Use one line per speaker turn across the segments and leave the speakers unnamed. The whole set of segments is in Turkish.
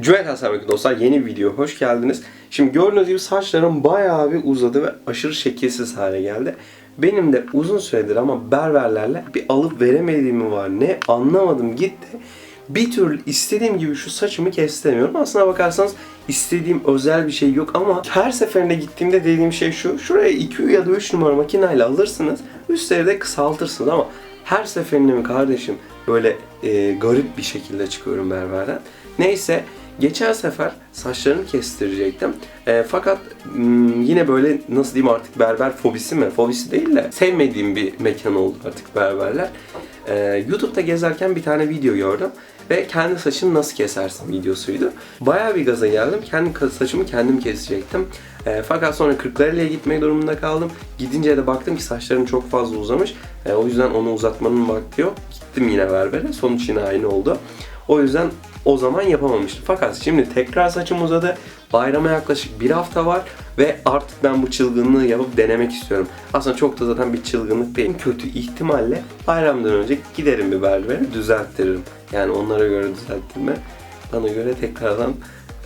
Cüel Hasan dostlar yeni bir video hoş geldiniz. Şimdi gördüğünüz gibi saçlarım bayağı bir uzadı ve aşırı şekilsiz hale geldi. Benim de uzun süredir ama berberlerle bir alıp veremediğimi var. Ne anlamadım gitti. Bir türlü istediğim gibi şu saçımı kestiremiyorum. Aslına bakarsanız istediğim özel bir şey yok ama her seferinde gittiğimde dediğim şey şu. Şuraya 2 ya da 3 numara makineyle alırsınız. Üstleri de kısaltırsınız ama her seferinde mi kardeşim böyle e, garip bir şekilde çıkıyorum berberden. Neyse geçen sefer saçlarımı kestirecektim. E, fakat hmm, yine böyle nasıl diyeyim artık berber fobisi mi? Fobisi değil de sevmediğim bir mekan oldu artık berberler. E, YouTube'da gezerken bir tane video gördüm ve kendi saçını nasıl kesersin videosuydu. Bayağı bir gaza geldim. Kendi saçımı kendim kesecektim. E, fakat sonra Kırklareli'ye gitmek durumunda kaldım. Gidince de baktım ki saçlarım çok fazla uzamış. E, o yüzden onu uzatmanın vakti yok. Gittim yine berbere. Sonuç yine aynı oldu. O yüzden o zaman yapamamıştım. Fakat şimdi tekrar saçım uzadı. Bayrama yaklaşık bir hafta var ve artık ben bu çılgınlığı yapıp denemek istiyorum. Aslında çok da zaten bir çılgınlık değil. Kötü ihtimalle bayramdan önce giderim bir berbere düzelttiririm. Yani onlara göre düzelttirme. Bana göre tekrardan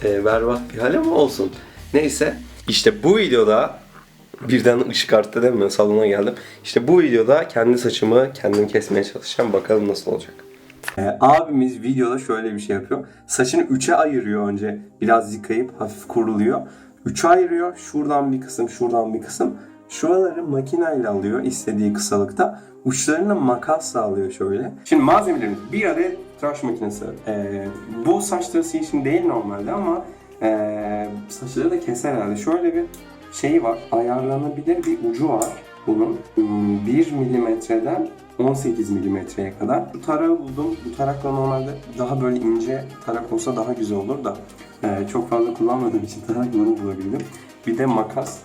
e, berbat bir hal ama olsun. Neyse işte bu videoda birden ışık arttı değil mi? Salona geldim. İşte bu videoda kendi saçımı kendim kesmeye çalışacağım. Bakalım nasıl olacak. Ee, abimiz videoda şöyle bir şey yapıyor. Saçını üçe ayırıyor önce. Biraz yıkayıp hafif kuruluyor. Üçe ayırıyor. Şuradan bir kısım, şuradan bir kısım. Şuraları makineyle alıyor istediği kısalıkta. Uçlarını makasla alıyor şöyle. Şimdi malzemelerimiz bir adet tıraş makinesi. Ee, bu saç tıraşı için değil normalde ama ee, saçları da keser herhalde. Şöyle bir şey var. Ayarlanabilir bir ucu var bunun. Hmm, 1 milimetreden 18 milimetreye kadar. Bu tarağı buldum. Bu tarakla normalde daha böyle ince tarak olsa daha güzel olur da ee, çok fazla kullanmadığım için tarak bunu bulabildim. Bir de makas.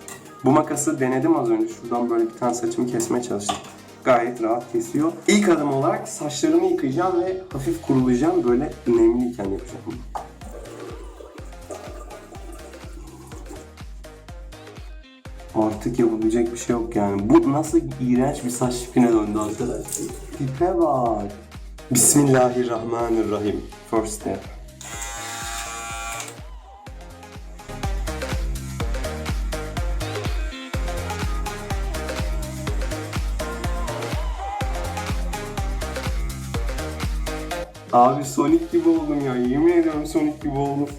Bu makası denedim az önce. Şuradan böyle bir tane saçımı kesmeye çalıştım. Gayet rahat kesiyor. İlk adım olarak saçlarımı yıkayacağım ve hafif kurulayacağım. Böyle nemliyken yapacağım. Artık yapabilecek bir şey yok yani. Bu nasıl iğrenç bir saç tipine döndü arkadaşlar. Tipe bak. Bismillahirrahmanirrahim. First step. Abi Sonic gibi oldum ya. Yemin ediyorum Sonic gibi oldum.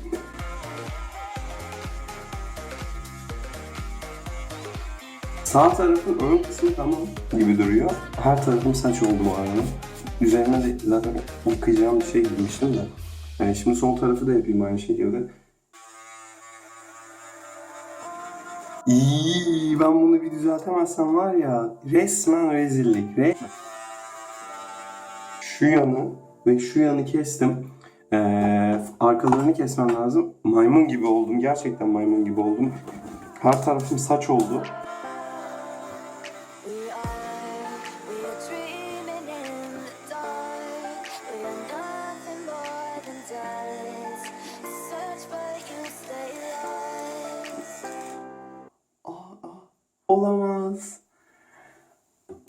Sağ tarafın ön kısmı tamam gibi duruyor. Her tarafım saç oldu bu arada. Üzerine de zaten yıkayacağım bir şey girmiştim de. Yani şimdi sol tarafı da yapayım aynı şekilde. İyi, ben bunu bir düzeltemezsem var ya resmen rezillik. Re- şu yanı ve şu yanı kestim. Ee, arkalarını kesmem lazım. Maymun gibi oldum. Gerçekten maymun gibi oldum. Her tarafım saç oldu. Olamaz.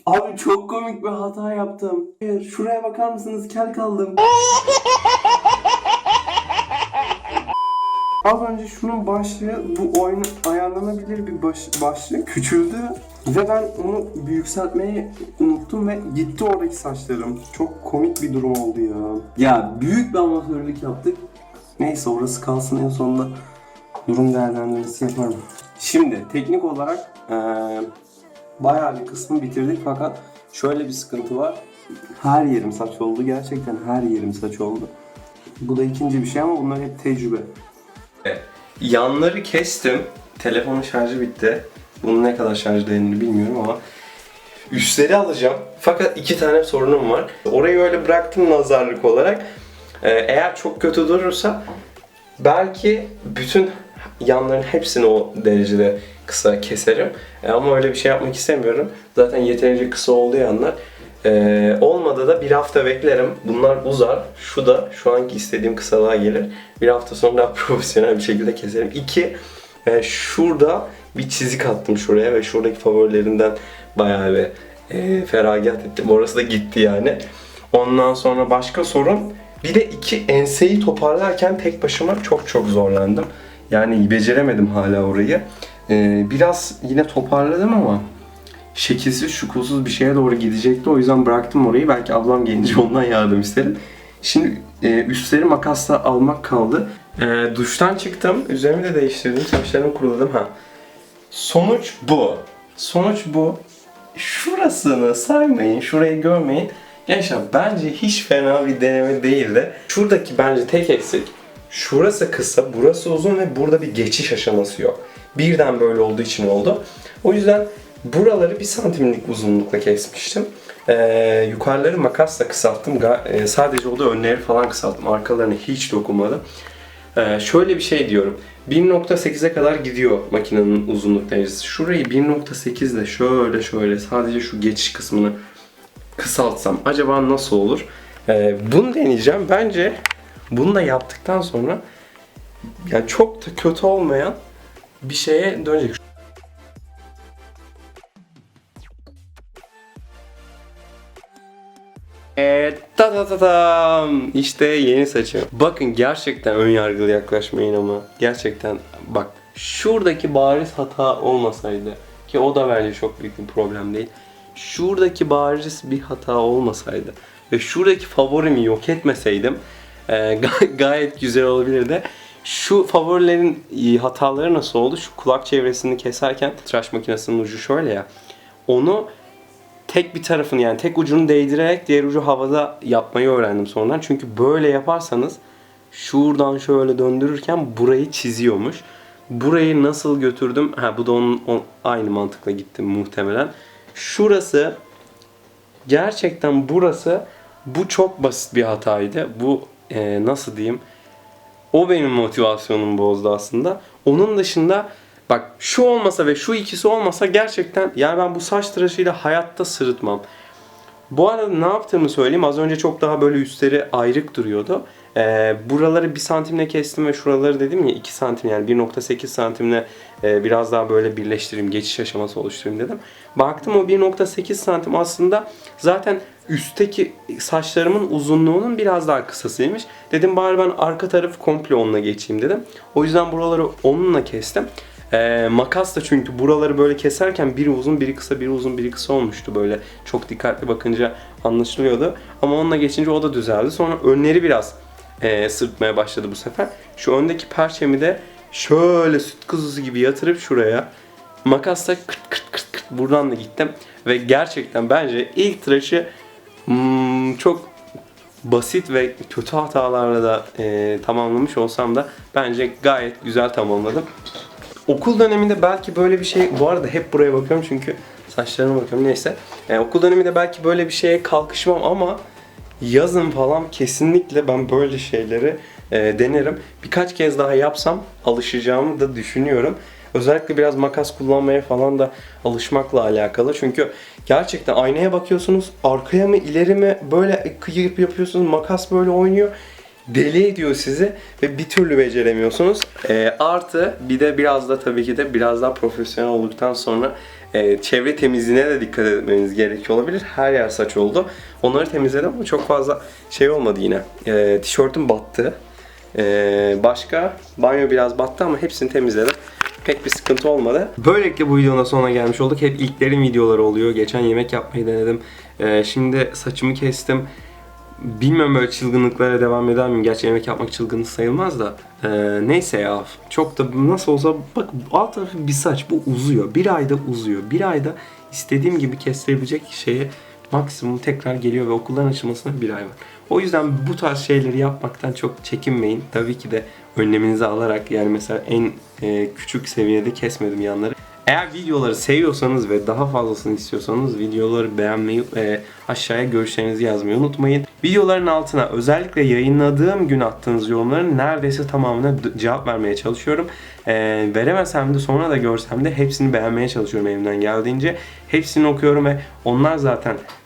Abi çok komik bir hata yaptım. Hayır, şuraya bakar mısınız? Kel kaldım. Az önce şunun başlığı bu oyun ayarlanabilir bir baş, başlık küçüldü ve ben onu yükseltmeyi unuttum ve gitti oradaki saçlarım. Çok komik bir durum oldu ya. Ya büyük bir amatörlük yaptık. Neyse orası kalsın en sonunda durum değerlendirmesi yaparım. Şimdi teknik olarak eee bayağı bir kısmı bitirdik fakat şöyle bir sıkıntı var. Her yerim saç oldu. Gerçekten her yerim saç oldu. Bu da ikinci bir şey ama bunlar hep tecrübe. Yanları kestim. Telefonun şarjı bitti. Bunun ne kadar şarj dayanır bilmiyorum ama üstleri alacağım. Fakat iki tane sorunum var. Orayı öyle bıraktım nazarlık olarak. Ee, eğer çok kötü durursa belki bütün yanların hepsini o derecede kısa keserim. E, ama öyle bir şey yapmak istemiyorum. Zaten yeterince kısa oldu yanlar. Ee, olmadı da bir hafta beklerim. Bunlar uzar. Şu da şu anki istediğim kısalığa gelir. Bir hafta sonra profesyonel bir şekilde keserim. İki, e, şurada bir çizik attım şuraya ve şuradaki favorilerimden bayağı bir e, feragat ettim. Orası da gitti yani. Ondan sonra başka sorun Bir de iki enseyi toparlarken tek başıma çok çok zorlandım. Yani beceremedim hala orayı. Ee, biraz yine toparladım ama şekilsiz şukulsuz bir şeye doğru gidecekti. O yüzden bıraktım orayı. Belki ablam gelince ondan yardım isterim. Şimdi e, üstleri makasla almak kaldı. E, duştan çıktım. Üzerimi de değiştirdim. Saçlarımı kuruladım. Ha. Sonuç bu. Sonuç bu. Şurasını saymayın, şurayı görmeyin. Gençler bence hiç fena bir deneme değildi. Şuradaki bence tek eksik. Şurası kısa, burası uzun ve burada bir geçiş aşaması yok. Birden böyle olduğu için oldu. O yüzden buraları bir santimlik uzunlukla kesmiştim. Ee, yukarıları makasla kısalttım. Ga- e, sadece oldu önleri falan kısalttım. Arkalarını hiç dokunmadım. Ee, şöyle bir şey diyorum. 1.8'e kadar gidiyor makinenin uzunluk derecesi. Şurayı 1.8 ile şöyle şöyle sadece şu geçiş kısmını kısaltsam acaba nasıl olur? Ee, bunu deneyeceğim. Bence bunu da yaptıktan sonra yani çok da kötü olmayan bir şeye dönecek. Evet, ta ta ta tam. İşte yeni saçım. Bakın gerçekten ön yargılı yaklaşmayın ama. Gerçekten bak şuradaki bariz hata olmasaydı ki o da bence çok büyük bir problem değil. Şuradaki bariz bir hata olmasaydı ve şuradaki favorimi yok etmeseydim e, ga- gayet güzel olabilirdi. Şu favorilerin e, hataları nasıl oldu? Şu kulak çevresini keserken tıraş makinesinin ucu şöyle ya. Onu tek bir tarafını yani tek ucunu değdirerek diğer ucu havada yapmayı öğrendim sonradan. Çünkü böyle yaparsanız şuradan şöyle döndürürken burayı çiziyormuş. Burayı nasıl götürdüm? Ha bu da onun, o- aynı mantıkla gittim muhtemelen. Şurası gerçekten burası bu çok basit bir hataydı. Bu e, nasıl diyeyim? O benim motivasyonumu bozdu aslında. Onun dışında bak şu olmasa ve şu ikisi olmasa gerçekten yani ben bu saç tıraşıyla hayatta sırıtmam. Bu arada ne yaptığımı söyleyeyim. Az önce çok daha böyle üstleri ayrık duruyordu. Ee, buraları 1 santimle kestim ve şuraları dedim ya 2 santim yani 1.8 santimle e, biraz daha böyle birleştireyim, geçiş aşaması oluşturayım dedim. Baktım o 1.8 santim aslında zaten üstteki saçlarımın uzunluğunun biraz daha kısasıymış. Dedim bari ben arka tarafı komple onunla geçeyim dedim. O yüzden buraları onunla kestim. Ee, makas da çünkü buraları böyle keserken biri uzun biri kısa biri uzun biri kısa olmuştu böyle çok dikkatli bakınca anlaşılıyordu ama onunla geçince o da düzeldi sonra önleri biraz e, sırtmaya başladı bu sefer şu öndeki perçemi de şöyle süt kuzusu gibi yatırıp şuraya makasla kırt kırt kırt kırt buradan da gittim ve gerçekten bence ilk tıraşı hmm, çok basit ve kötü hatalarla da e, tamamlamış olsam da bence gayet güzel tamamladım. Okul döneminde belki böyle bir şey, bu arada hep buraya bakıyorum çünkü saçlarıma bakıyorum neyse. E, okul döneminde belki böyle bir şeye kalkışmam ama yazın falan kesinlikle ben böyle şeyleri e, denerim. Birkaç kez daha yapsam alışacağımı da düşünüyorum. Özellikle biraz makas kullanmaya falan da alışmakla alakalı. Çünkü gerçekten aynaya bakıyorsunuz, arkaya mı ileri mi böyle kıyıp yapıyorsunuz, makas böyle oynuyor deli ediyor sizi ve bir türlü beceremiyorsunuz. Ee, artı bir de biraz da tabii ki de biraz daha profesyonel olduktan sonra e, çevre temizliğine de dikkat etmeniz gerekiyor olabilir. Her yer saç oldu. Onları temizledim ama çok fazla şey olmadı yine. Ee, tişörtüm battı. Ee, başka banyo biraz battı ama hepsini temizledim. Pek bir sıkıntı olmadı. Böylelikle bu videonun sonuna gelmiş olduk. Hep ilklerin videoları oluyor. Geçen yemek yapmayı denedim. Ee, şimdi saçımı kestim. Bilmiyorum böyle çılgınlıklara devam eder miyim? Gerçi yemek yapmak çılgınlık sayılmaz da. Ee, neyse ya. Çok da nasıl olsa bak alt tarafı bir saç. Bu uzuyor. Bir ayda uzuyor. Bir ayda istediğim gibi kestirebilecek şeye maksimum tekrar geliyor ve okulların açılmasına bir ay var. O yüzden bu tarz şeyleri yapmaktan çok çekinmeyin. Tabii ki de önleminizi alarak yani mesela en e, küçük seviyede kesmedim yanları. Eğer videoları seviyorsanız ve daha fazlasını istiyorsanız videoları beğenmeyi ve aşağıya görüşlerinizi yazmayı unutmayın. Videoların altına özellikle yayınladığım gün attığınız yorumların neredeyse tamamına cevap vermeye çalışıyorum. Ee, veremesem de sonra da görsem de hepsini beğenmeye çalışıyorum elimden geldiğince. Hepsini okuyorum ve onlar zaten e,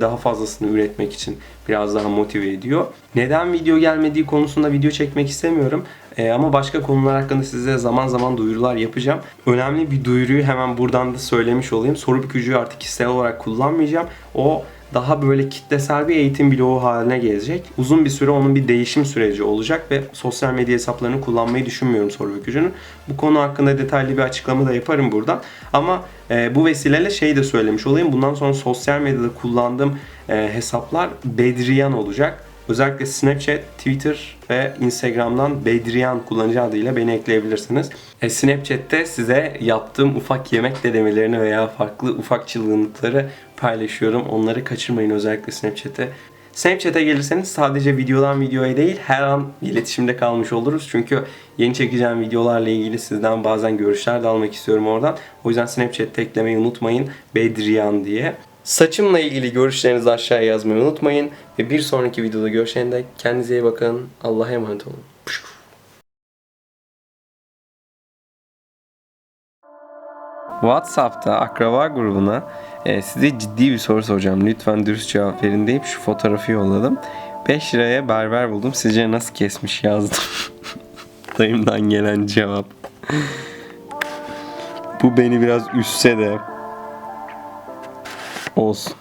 daha fazlasını üretmek için biraz daha motive ediyor. Neden video gelmediği konusunda video çekmek istemiyorum. Ee, ama başka konular hakkında size zaman zaman duyurular yapacağım. Önemli bir duyuruyu hemen buradan da söylemiş olayım. Soru bükücüyü artık kişisel olarak kullanmayacağım. O daha böyle kitlesel bir eğitim bloğu haline gelecek. Uzun bir süre onun bir değişim süreci olacak ve sosyal medya hesaplarını kullanmayı düşünmüyorum soru öykücünün. Bu konu hakkında detaylı bir açıklama da yaparım buradan. Ama e, bu vesileyle şey de söylemiş olayım. Bundan sonra sosyal medyada kullandığım e, hesaplar Bedriyan olacak. Özellikle Snapchat, Twitter ve Instagram'dan Bedriyan kullanıcı adıyla beni ekleyebilirsiniz. E, Snapchat'te size yaptığım ufak yemek denemelerini veya farklı ufak çılgınlıkları paylaşıyorum. Onları kaçırmayın özellikle Snapchat'te. Snapchat'e gelirseniz sadece videodan videoya değil her an iletişimde kalmış oluruz. Çünkü yeni çekeceğim videolarla ilgili sizden bazen görüşler de almak istiyorum oradan. O yüzden Snapchat'te eklemeyi unutmayın. Bedriyan diye. Saçımla ilgili görüşlerinizi aşağıya yazmayı unutmayın. Ve bir sonraki videoda görüşene dek kendinize iyi bakın. Allah'a emanet olun. WhatsApp'ta akraba grubuna e, size ciddi bir soru soracağım. Lütfen dürüst cevap verin deyip şu fotoğrafı yolladım. 5 liraya berber buldum. Sizce nasıl kesmiş yazdım. Dayımdan gelen cevap. Bu beni biraz üstse de olsun.